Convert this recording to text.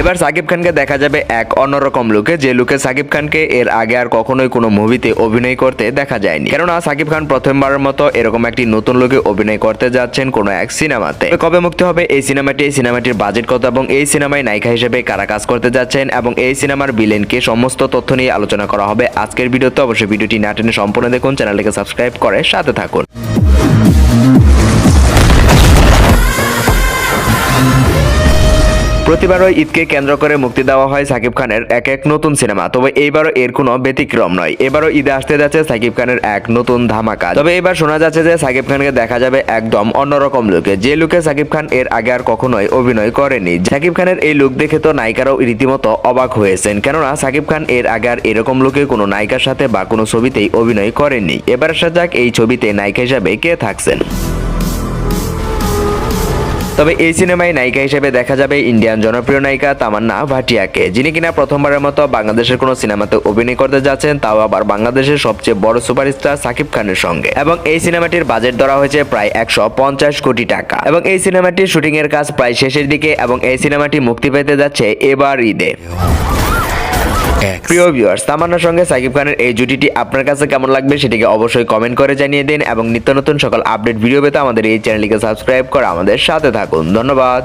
এবার সাকিব খানকে দেখা যাবে এক অন্যরকম লুকে, যে লুকে সাকিব খানকে এর আগে আর কখনোই কোনো মুভিতে অভিনয় করতে দেখা যায়নি। কেননা সাকিব খান প্রথমবারের মতো এরকম একটি নতুন লুকে অভিনয় করতে যাচ্ছেন কোনো এক সিনেমাতে। কবে মুক্তি হবে এই সিনেমাটি? এই সিনেমাটির বাজেট কত? এবং এই সিনেমায় নায়িকা হিসেবে কারা কাজ করতে যাচ্ছেন? এবং এই সিনেমার বিলেনকে সমস্ত তথ্য নিয়ে আলোচনা করা হবে আজকের ভিডিওতে। অবশ্যই ভিডিওটি না টেনে সম্পূর্ণ দেখুন, চ্যানেলটিকে সাবস্ক্রাইব করে সাথে থাকুন। প্রতিবারও ঈদকে কেন্দ্র করে মুক্তি দেওয়া হয় সাকিব খানের এক এক নতুন সিনেমা, তবে এইবারও এর কোনো ব্যতিক্রম নয়। এবারও ঈদে আসতে যাচ্ছে সাকিব খানের এক নতুন ধামাকা। তবে এবার শোনা যাচ্ছে যে সাকিব খানকে দেখা যাবে একদম অন্যরকম লুকে। যে লুকে সাকিব খান এর আগে আর কখনোই অভিনয় করেনি। সাকিব খানের এই লুক দেখে তো নায়িকারাও রীতিমতো অবাক হয়েছেন। কেননা সাকিব খান এর আগে আর এরকম লুকে কোনো নায়িকার সাথে বা কোনো ছবিতেই অভিনয় করেননি। এবার আসা যাক এই ছবিতে নায়িকা হিসাবে কে থাকছেন? তবে এই সিনেমায় নায়িকা হিসেবে দেখা যাবে ইন্ডিয়ান জনপ্রিয় নায়িকা তামান্না ভাটিয়াকে, যিনি কিনা প্রথমবারের মতো বাংলাদেশের কোনো সিনেমাতে অভিনয় করতে যাচ্ছেন, তাও আবার বাংলাদেশের সবচেয়ে বড় সুপারস্টার সাকিব খানের সঙ্গে। এবং এই সিনেমাটির বাজেট ধরা হয়েছে প্রায় একশো পঞ্চাশ কোটি টাকা। এবং এই সিনেমাটির শুটিং এর কাজ প্রায় শেষের দিকে, এবং এই সিনেমাটি মুক্তি পেতে যাচ্ছে এবার ঈদে প্রিয় ভিউয়ার্স তামান্নার সঙ্গে সাকিব খানের এই জুটিটি আপনার কাছে কেমন লাগবে সেটিকে অবশ্যই কমেন্ট করে জানিয়ে দিন এবং নিত্য নতুন সকল আপডেট ভিডিও পেতে আমাদের এই চ্যানেলটিকে সাবস্ক্রাইব করে আমাদের সাথে থাকুন। ধন্যবাদ।